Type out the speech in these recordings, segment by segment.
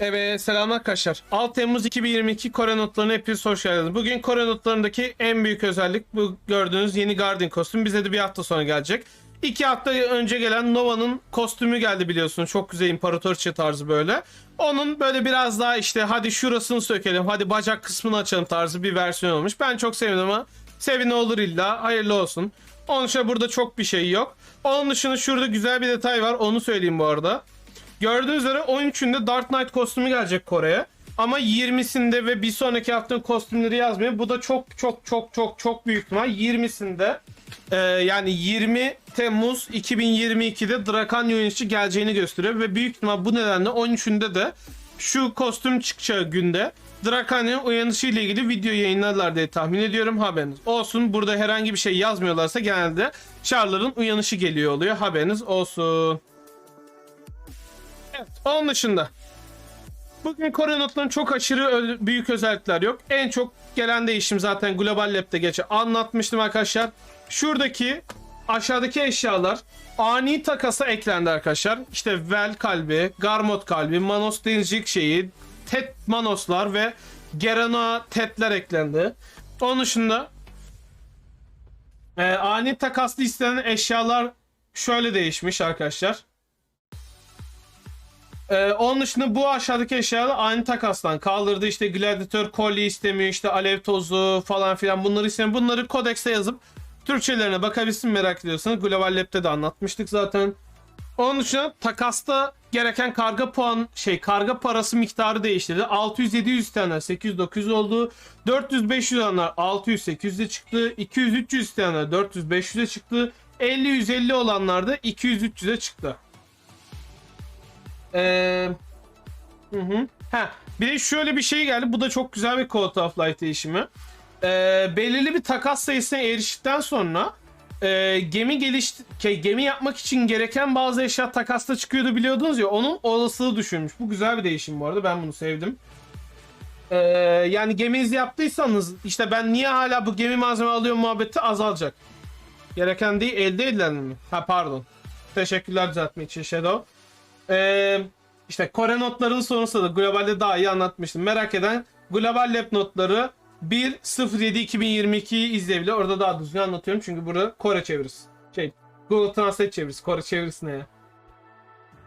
Evet selam arkadaşlar. 6 Temmuz 2022 Kore notlarına hepiniz hoş geldiniz. Bugün Kore notlarındaki en büyük özellik bu gördüğünüz yeni Guardian kostüm. Bize de bir hafta sonra gelecek. İki hafta önce gelen Nova'nın kostümü geldi biliyorsunuz. Çok güzel imparatorçe tarzı böyle. Onun böyle biraz daha işte hadi şurasını sökelim, hadi bacak kısmını açalım tarzı bir versiyon olmuş. Ben çok sevdim ama sevin olur illa. Hayırlı olsun. Onun dışında burada çok bir şey yok. Onun dışında şurada güzel bir detay var. Onu söyleyeyim bu arada. Gördüğünüz üzere 13'ünde Dark Knight kostümü gelecek Kore'ye. Ama 20'sinde ve bir sonraki haftanın kostümleri yazmıyor. Bu da çok çok çok çok çok büyük ihtimal 20'sinde e, yani 20 Temmuz 2022'de Drakan yönetici geleceğini gösteriyor ve büyük ihtimal bu nedenle 13'ünde de şu kostüm çıkacağı günde Drakan'ın uyanışı ile ilgili video yayınlarlar diye tahmin ediyorum haberiniz olsun. Burada herhangi bir şey yazmıyorlarsa genelde Char'ların uyanışı geliyor oluyor haberiniz olsun. Evet, onun dışında. Bugün Kore notlarının çok aşırı büyük özellikler yok. En çok gelen değişim zaten Global Lab'de geçe anlatmıştım arkadaşlar. Şuradaki aşağıdaki eşyalar ani takasa eklendi arkadaşlar. İşte Vel kalbi, Garmot kalbi, Manos denizcilik şeyi, Tet Manoslar ve Gerana Tetler eklendi. Onun dışında e, ani takaslı istenen eşyalar şöyle değişmiş arkadaşlar. Ee, onun dışında bu aşağıdaki eşyalar aynı takastan kaldırdı. İşte gladiator kolye istemiyor. işte alev tozu falan filan bunları istemiyor. Bunları kodekse yazıp Türkçelerine bakabilirsin merak ediyorsanız. Global Lab'de de anlatmıştık zaten. Onun dışında takasta gereken karga puan şey karga parası miktarı değiştirdi. 600-700 isteyenler 800-900 oldu. 400-500 olanlar 600-800'e çıktı. 200-300 isteyenler 400-500'e çıktı. 50-150 olanlar da 200-300'e çıktı. Ee, hı hı. Ha, bir de şöyle bir şey geldi. Bu da çok güzel bir Quality of Life değişimi. Ee, belirli bir takas sayısına eriştikten sonra e, gemi geliş gemi yapmak için gereken bazı eşya takasta çıkıyordu biliyordunuz ya onun olasılığı düşürmüş. Bu güzel bir değişim bu arada. Ben bunu sevdim. Ee, yani geminizi yaptıysanız işte ben niye hala bu gemi malzeme alıyorum muhabbeti azalacak. Gereken değil elde edilen mi? Ha pardon. Teşekkürler düzeltme için Shadow. Ee, işte Kore notlarının sonrasında da globalde daha iyi anlatmıştım. Merak eden Global Lab notları 1.07.2022'yi izleyebilir. Orada daha düzgün anlatıyorum çünkü burada Kore çevirisi. Şey Google Translate çevirisi. Kore çevirisi ne ya?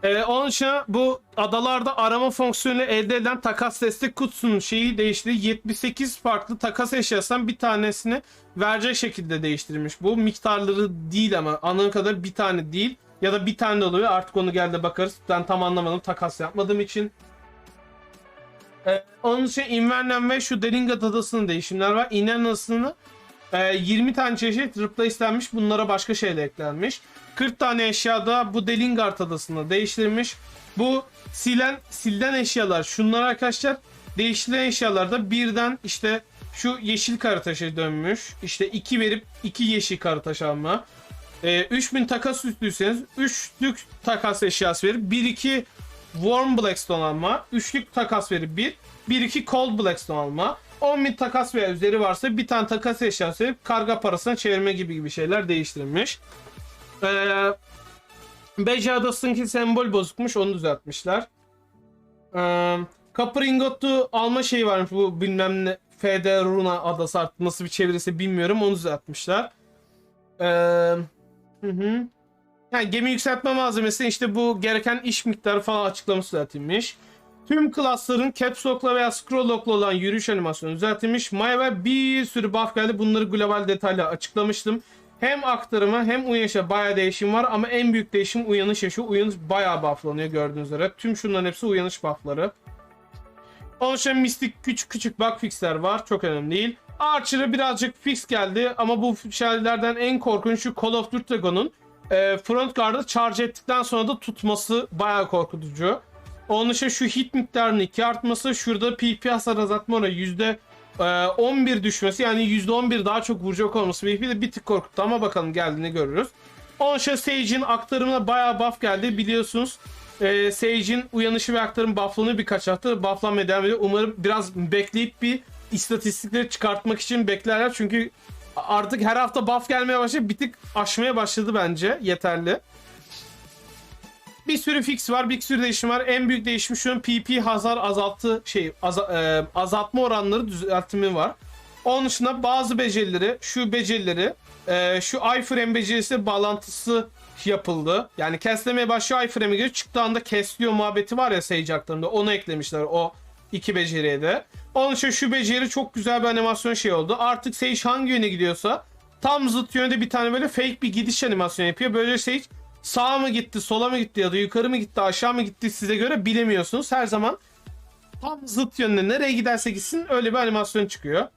Ee, onun için bu adalarda arama fonksiyonuyla elde edilen takas destek kutusunun şeyi değişti. 78 farklı takas eşyasından bir tanesini verecek şekilde değiştirilmiş. Bu miktarları değil ama anladığım kadar bir tane değil. Ya da bir tane de oluyor. Artık onu gel de bakarız. Ben tam anlamadım. Takas yapmadığım için. Ee, onun için Invernan ve şu Deringat adasının değişimler var. Invernan adasını e, 20 tane çeşit replace'lenmiş. Bunlara başka şeyler eklenmiş. 40 tane eşyada bu Delingard adasında değiştirilmiş. Bu silen silden eşyalar şunlar arkadaşlar. Değiştirilen eşyalarda birden işte şu yeşil karataşa dönmüş. İşte 2 verip 2 yeşil karataş alma. E, 3000 takas üstlüyseniz 3'lük takas eşyası verip 1-2 Warm Blackstone alma. 3'lük takas verip 1. 1-2 Cold Blackstone alma. 10.000 takas veya üzeri varsa bir tane takas eşyası verip karga parasına çevirme gibi gibi şeyler değiştirilmiş. Ee, Beja Adası'nınki sembol bozukmuş onu düzeltmişler. Ee, Copper Ingot'u alma şeyi varmış bu bilmem ne Federuna adası artık nasıl bir çevirisi bilmiyorum onu düzeltmişler. Ee, Hı hı. Yani gemi yükseltme malzemesi işte bu gereken iş miktarı falan açıklaması düzeltilmiş. Tüm klasların caps lock'la veya scroll lock'la olan yürüyüş animasyonu düzeltilmiş. Maya'ya bir sürü buff geldi. Bunları global detaylı açıklamıştım. Hem aktarıma hem uyanışa bayağı değişim var ama en büyük değişim uyanış yaşı. Uyanış bayağı bufflanıyor gördüğünüz üzere. Tüm şunların hepsi uyanış buffları. Onun için mistik küçük küçük bug fixler var. Çok önemli değil. Archer'a birazcık fix geldi ama bu şeylerden en korkunç şu Call of Duty Dragon'un e, front guard'ı charge ettikten sonra da tutması bayağı korkutucu. Onun için şu hit miktarının 2 artması, şurada PP hasar azaltma oranı yüzde e, 11 düşmesi yani yüzde 11 daha çok vuracak olması BP de bir tık korkuttu ama bakalım geldiğini görürüz. Onun için Sage'in aktarımına bayağı buff geldi biliyorsunuz. E, Sage'in uyanışı ve aktarım bufflanıyor birkaç hafta bufflanmaya devam ediyor. Umarım biraz bekleyip bir istatistikleri çıkartmak için beklerler çünkü artık her hafta buff gelmeye başladı bir tık aşmaya başladı bence yeterli. bir sürü fix var, bir sürü değişim var. En büyük değişim şu an PP hasar azaltı şey aza- e, azaltma oranları düzeltimi var. Onun dışında bazı becerileri, şu becerileri, e, şu iframe becerisi bağlantısı yapıldı. Yani keslemeye başlıyor iframe'e göre çıktığı anda kesliyor muhabbeti var ya Sage aklında. Onu eklemişler o iki beceriye de. Onun için şu beceri çok güzel bir animasyon şey oldu. Artık Sage hangi yöne gidiyorsa tam zıt yönde bir tane böyle fake bir gidiş animasyonu yapıyor. Böyle Sage sağa mı gitti, sola mı gitti ya da yukarı mı gitti, aşağı mı gitti size göre bilemiyorsunuz. Her zaman tam zıt yönde nereye giderse gitsin öyle bir animasyon çıkıyor.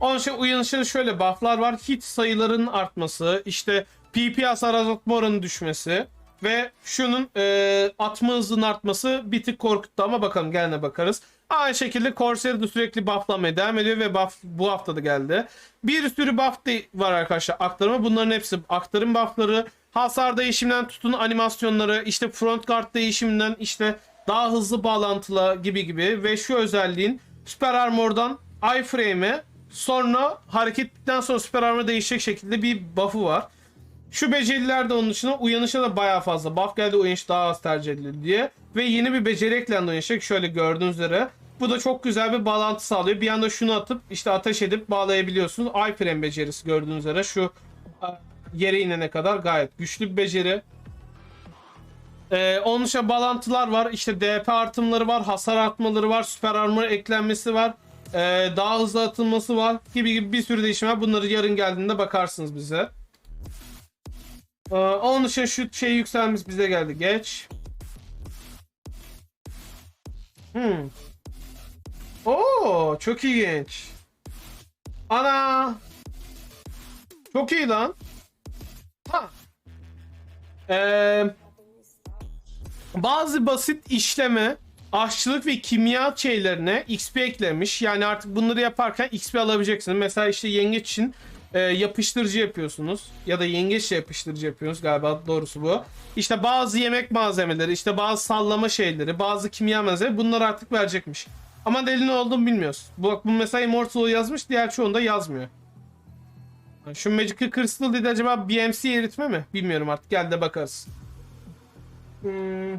Onun için uyanışında şöyle bufflar var. Hit sayılarının artması, işte PP hasar azaltma oranı düşmesi ve şunun e, atma hızının artması bir tık korkuttu ama bakalım gene bakarız. Aynı şekilde Corsair de sürekli bufflanmaya devam ediyor ve buff bu hafta da geldi. Bir sürü buff var arkadaşlar aktarıma. Bunların hepsi aktarım buffları. Hasar değişiminden tutun animasyonları, işte front guard değişiminden işte daha hızlı bağlantıla gibi gibi ve şu özelliğin Super Armor'dan iframe'e sonra hareketten sonra Super Armor değişecek şekilde bir buff'ı var. Şu beceriler de onun dışında uyanışa da bayağı fazla buff geldi uyanış daha az tercih edilir diye. Ve yeni bir beceri eklendi uyanışa şöyle gördüğünüz üzere. Bu da çok güzel bir bağlantı sağlıyor. Bir anda şunu atıp işte ateş edip bağlayabiliyorsunuz. iframe becerisi gördüğünüz üzere şu e, yere inene kadar gayet güçlü bir beceri. Ee, onun dışında bağlantılar var. İşte DP artımları var. Hasar artmaları var. Süper armor eklenmesi var. Ee, daha hızlı atılması var. Gibi gibi bir sürü değişim var. Bunları yarın geldiğinde bakarsınız bize. Ee, onun dışında şu şey yükselmiş bize geldi. Geç. Hmm. Oo, çok ilginç. Ana. Çok iyi lan. Ha. Eee bazı basit işleme, aşçılık ve kimya şeylerine XP eklemiş. Yani artık bunları yaparken XP alabileceksiniz. Mesela işte yengeç için e, yapıştırıcı yapıyorsunuz. Ya da yengeçle yapıştırıcı yapıyorsunuz galiba doğrusu bu. İşte bazı yemek malzemeleri, işte bazı sallama şeyleri, bazı kimya malzemeleri bunları artık verecekmiş. Ama deli ne olduğunu bilmiyoruz. Bak bu mesela Immortal'ı yazmış, diğer çoğunda yazmıyor. Şu Magical Crystal dedi acaba BMC eritme mi? Bilmiyorum artık. Gel de bakarız. Hmm.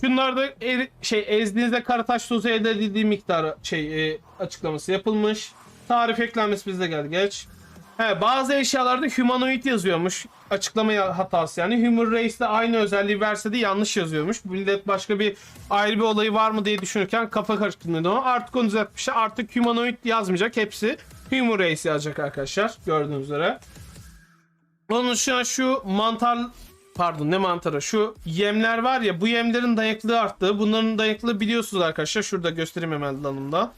Şunlarda eri- şey ezdiğinizde karataş tozu elde edildiği miktarı şey e, açıklaması yapılmış. Tarif eklenmesi bizde geldi geç. He, bazı eşyalarda humanoid yazıyormuş. Açıklama hatası yani. Human Race'de aynı özelliği verse de yanlış yazıyormuş. Millet başka bir ayrı bir olayı var mı diye düşünürken kafa karıştırdı ama artık onu düzeltmişler. Artık humanoid yazmayacak. Hepsi Human Race yazacak arkadaşlar. Gördüğünüz üzere. Onun dışında şu mantar pardon ne mantarı şu yemler var ya bu yemlerin dayanıklılığı arttı. Bunların dayanıklılığı biliyorsunuz arkadaşlar. Şurada göstereyim hemen lanımda.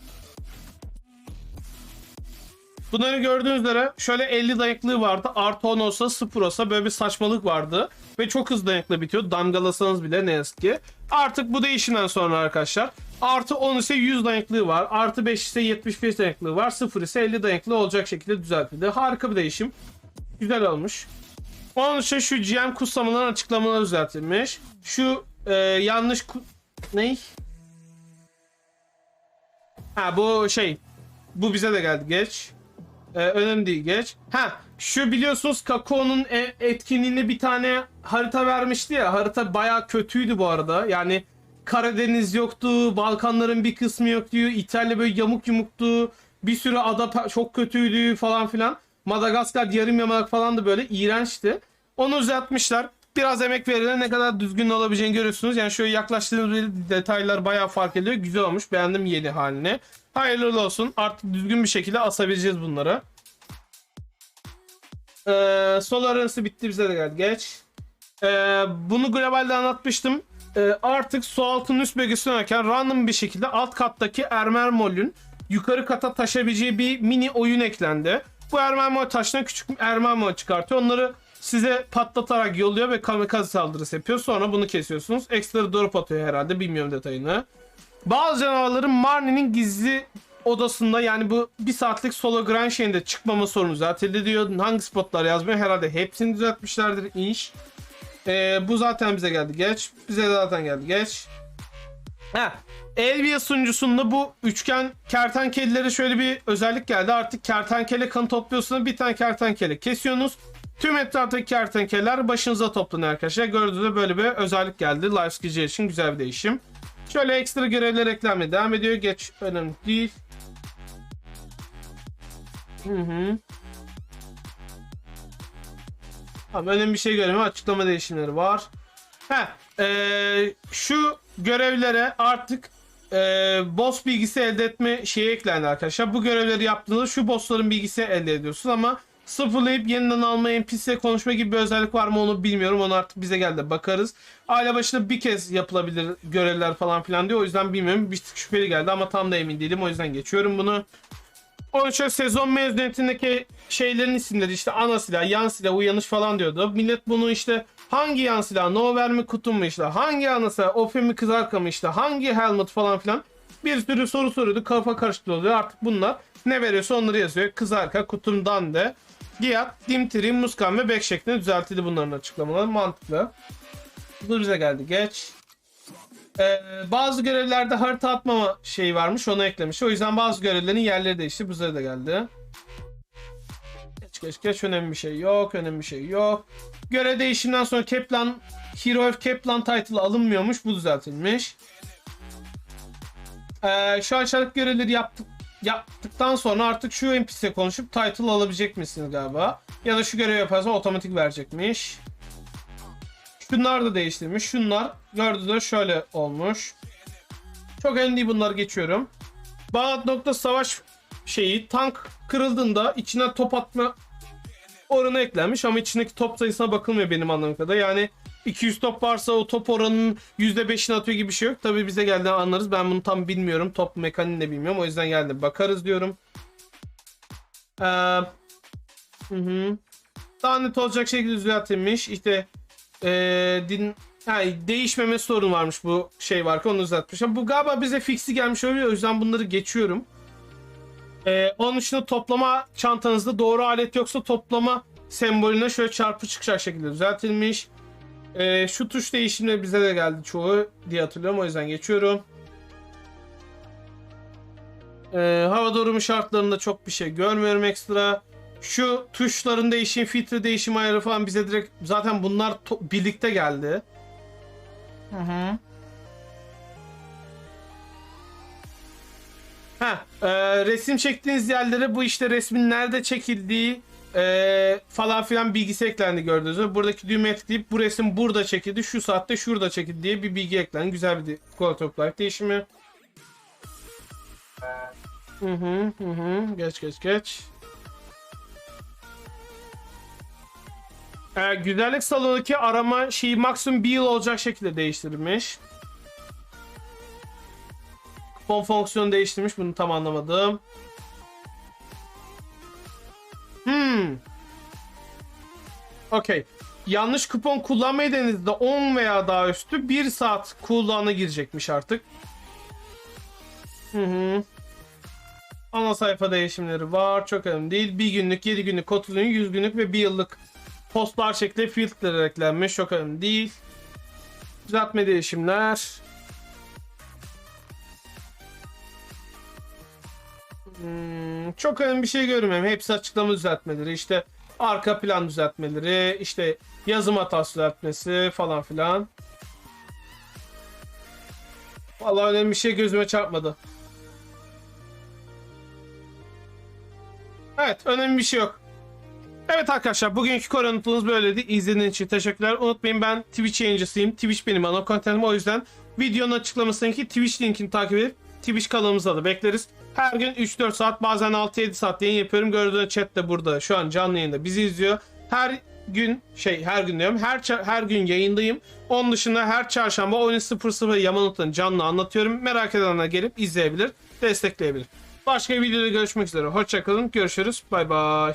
Bunları gördüğünüz üzere şöyle 50 dayanıklılığı vardı. Artı 10 olsa 0 olsa böyle bir saçmalık vardı. Ve çok hızlı dayanıklı bitiyor. Damgalasanız bile ne yazık ki. Artık bu değişimden sonra arkadaşlar. Artı 10 ise 100 dayanıklılığı var. Artı 5 ise 75 dayanıklılığı var. 0 ise 50 dayanıklılığı olacak şekilde düzeltildi. Harika bir değişim. Güzel olmuş. Onun için şu GM kutsamaların açıklamaları düzeltilmiş. Şu e, yanlış ku- ne? Ha bu şey. Bu bize de geldi geç. E, önemli değil geç. Ha şu biliyorsunuz Kakao'nun e- etkinliğine bir tane harita vermişti ya. Harita baya kötüydü bu arada. Yani Karadeniz yoktu. Balkanların bir kısmı yoktu. İtalya böyle yamuk yumuktu. Bir sürü ada çok kötüydü falan filan. Madagaskar yarım yamalak falan da böyle iğrençti. Onu düzeltmişler. Biraz emek verilen ne kadar düzgün olabileceğini görüyorsunuz. Yani şöyle yaklaştığınız detaylar bayağı fark ediyor. Güzel olmuş. Beğendim yeni halini. Hayırlı olsun. Artık düzgün bir şekilde asabileceğiz bunları. Ee, Solar arası bitti bize de geldi. Geç. Ee, bunu globalde anlatmıştım. Ee, artık su altının üst bölgesine oynarken random bir şekilde alt kattaki Ermermol'ün yukarı kata taşabileceği bir mini oyun eklendi. Bu Ermermol taşına küçük Ermermol çıkartıyor. Onları size patlatarak yolluyor ve kamikaze saldırısı yapıyor. Sonra bunu kesiyorsunuz. Ekstra drop atıyor herhalde. Bilmiyorum detayını. Bazı canavarların Marnie'nin gizli odasında yani bu bir saatlik solo grind şeyinde çıkmama sorunu düzeltildi diyor. Hangi spotlar yazmıyor? Herhalde hepsini düzeltmişlerdir inş. Ee, bu zaten bize geldi geç. Bize zaten geldi geç. Ha, Elvia sunucusunda bu üçgen kertenkelelere şöyle bir özellik geldi. Artık kertenkele kanı topluyorsunuz. Bir tane kertenkele kesiyorsunuz. Tüm etraftaki kertenkeleler başınıza toplanıyor arkadaşlar. Gördüğünüz gibi böyle bir özellik geldi. Life Skill için güzel bir değişim. Şöyle ekstra görevler eklenmeye devam ediyor. Geç önemli değil. Hı hı. Tamam önemli bir şey göremiyorum. Açıklama değişimleri var. Heh, eee, şu görevlere artık eee boss bilgisi elde etme şeyi eklendi arkadaşlar. Bu görevleri yaptığınızda şu bossların bilgisi elde ediyorsunuz ama sıfırlayıp yeniden alma NPC konuşma gibi bir özellik var mı onu bilmiyorum. Onu artık bize geldi bakarız. Aile başına bir kez yapılabilir görevler falan filan diyor. O yüzden bilmiyorum. Bir tık şüpheli geldi ama tam da emin değilim. O yüzden geçiyorum bunu. Onun şöyle sezon mezuniyetindeki şeylerin isimleri işte ana silah, yan silah, uyanış falan diyordu. Millet bunu işte hangi yan silah, Nover mi kutum mu işte, hangi ana silah, Ofe mi kızarka mı işte, hangi helmet falan filan bir sürü soru soruyordu. Kafa oluyor. Artık bunlar ne veriyorsa onları yazıyor. Kızarka, kutumdan de. Giyat, Dimtiri, Muskan ve Bek şeklinde düzeltildi bunların açıklamaları. Mantıklı. Bu bize geldi. Geç. Ee, bazı görevlerde harita atmama şeyi varmış onu eklemiş. O yüzden bazı görevlerin yerleri değişti. Bu da geldi. Geç geç geç önemli bir şey yok. Önemli bir şey yok. Görev değişiminden sonra Keplan Hero of Keplan title alınmıyormuş. Bu düzeltilmiş. Ee, şu aşağıdaki görevleri yaptık yaptıktan sonra artık şu NPC'ye konuşup title alabilecek misiniz galiba? Ya da şu görevi yaparsan otomatik verecekmiş. Şunlar da değiştirmiş. Şunlar gördüğünüz şöyle olmuş. Çok önemli değil bunları geçiyorum. Bağlat nokta savaş şeyi tank kırıldığında içine top atma oranı eklenmiş ama içindeki top sayısına bakılmıyor benim anladığım kadarıyla. Yani 200 top varsa o top oranının %5'ini atıyor gibi bir şey yok. Tabii bize geldi anlarız. Ben bunu tam bilmiyorum. Top mekaniğini de bilmiyorum. O yüzden geldi. Bakarız diyorum. Ee, hı hı. Daha net olacak şekilde düzeltilmiş. İşte ee, din yani değişmeme sorun varmış bu şey varken onu düzeltmiş. Bu galiba bize fixi gelmiş oluyor. O yüzden bunları geçiyorum. Ee, onun dışında toplama çantanızda doğru alet yoksa toplama sembolüne şöyle çarpı çıkacak şekilde düzeltilmiş. Ee, şu tuş değişimleri bize de geldi çoğu diye hatırlıyorum. O yüzden geçiyorum. Ee, hava durumu şartlarında çok bir şey görmüyorum ekstra. Şu tuşların değişim, filtre değişim ayarı falan bize direkt zaten bunlar birlikte geldi. Hı hı. Ha, e, resim çektiğiniz yerlere bu işte resmin nerede çekildiği e, falan filan bilgisi eklendi gördüğünüz gibi. Buradaki düğmeye tıklayıp bu resim burada çekildi, şu saatte şurada çekildi diye bir bilgi eklendi. Güzel bir Quality of Life değişimi. Hı hı hı hı. Geç geç geç. Ee, güzellik salonundaki arama şeyi maksimum bir yıl olacak şekilde değiştirilmiş. Kupon fonksiyonu değiştirmiş. Bunu tam anlamadım. Hmm. Okey. Yanlış kupon kullanmayı denediğinizde 10 veya daha üstü 1 saat cooldown'a girecekmiş artık. Hı hı. Ana sayfa değişimleri var. Çok önemli değil. 1 günlük, 7 günlük, 30 günlük, 100 günlük ve 1 yıllık postlar şeklinde filtreler eklenmiş. Çok önemli değil. Düzeltme değişimler. Hmm, çok önemli bir şey görmüyorum. Hepsi açıklama düzeltmeleri. İşte arka plan düzeltmeleri, işte yazım hatası düzeltmesi falan filan. Vallahi önemli bir şey gözüme çarpmadı. Evet, önemli bir şey yok. Evet arkadaşlar bugünkü koronatımız böyleydi. İzlediğiniz için teşekkürler. Unutmayın ben Twitch yayıncısıyım. Twitch benim ana kontentim. O yüzden videonun açıklamasındaki Twitch linkini takip edip Twitch kanalımıza da bekleriz. Her gün 3-4 saat bazen 6-7 saat yayın yapıyorum. Gördüğünüz chat de burada şu an canlı yayında bizi izliyor. Her gün şey her gün diyorum her her gün yayındayım. Onun dışında her çarşamba 13.00 Yamanut'un canlı anlatıyorum. Merak edenler gelip izleyebilir, destekleyebilir. Başka bir videoda görüşmek üzere. Hoşçakalın. Görüşürüz. Bay bay.